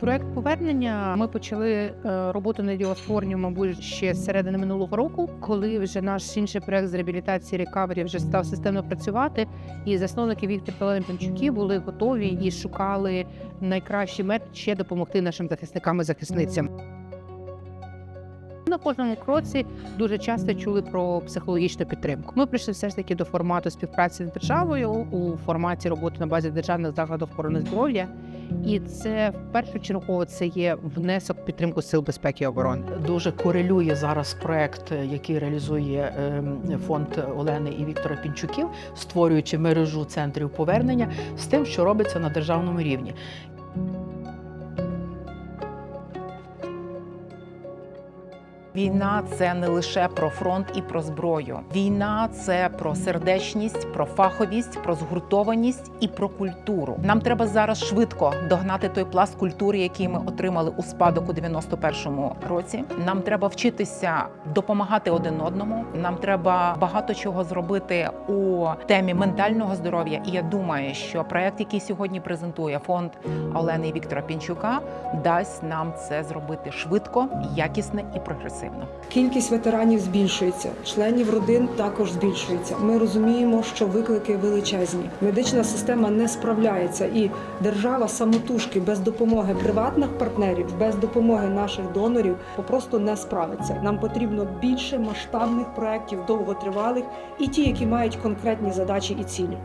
Проект повернення ми почали е, роботу над його створенням, мабуть, ще з середини минулого року, коли вже наш інший проект з реабілітації рекавері вже став системно працювати, і засновники Віктор та Пінчуки були готові і шукали найкращий метод ще допомогти нашим захисникам і захисницям. На кожному кроці дуже часто чули про психологічну підтримку. Ми прийшли все ж таки до формату співпраці з державою у форматі роботи на базі державних закладів охорони здоров'я. І це в першу чергу це є внесок підтримку сил безпеки і оборони. Дуже корелює зараз проект, який реалізує ем, фонд Олени і Віктора Пінчуків, створюючи мережу центрів повернення з тим, що робиться на державному рівні. Війна це не лише про фронт і про зброю. Війна це про сердечність, про фаховість, про згуртованість і про культуру. Нам треба зараз швидко догнати той пласт культури, який ми отримали у спадок у 91-му році. Нам треба вчитися допомагати один одному. Нам треба багато чого зробити у темі ментального здоров'я. І я думаю, що проект, який сьогодні презентує фонд Олени і Віктора Пінчука, дасть нам це зробити швидко, якісно і прогресивно. Кількість ветеранів збільшується, членів родин також збільшується. Ми розуміємо, що виклики величезні. Медична система не справляється, і держава самотужки без допомоги приватних партнерів, без допомоги наших донорів попросту не справиться. Нам потрібно більше масштабних проєктів, довготривалих і ті, які мають конкретні задачі і цілі.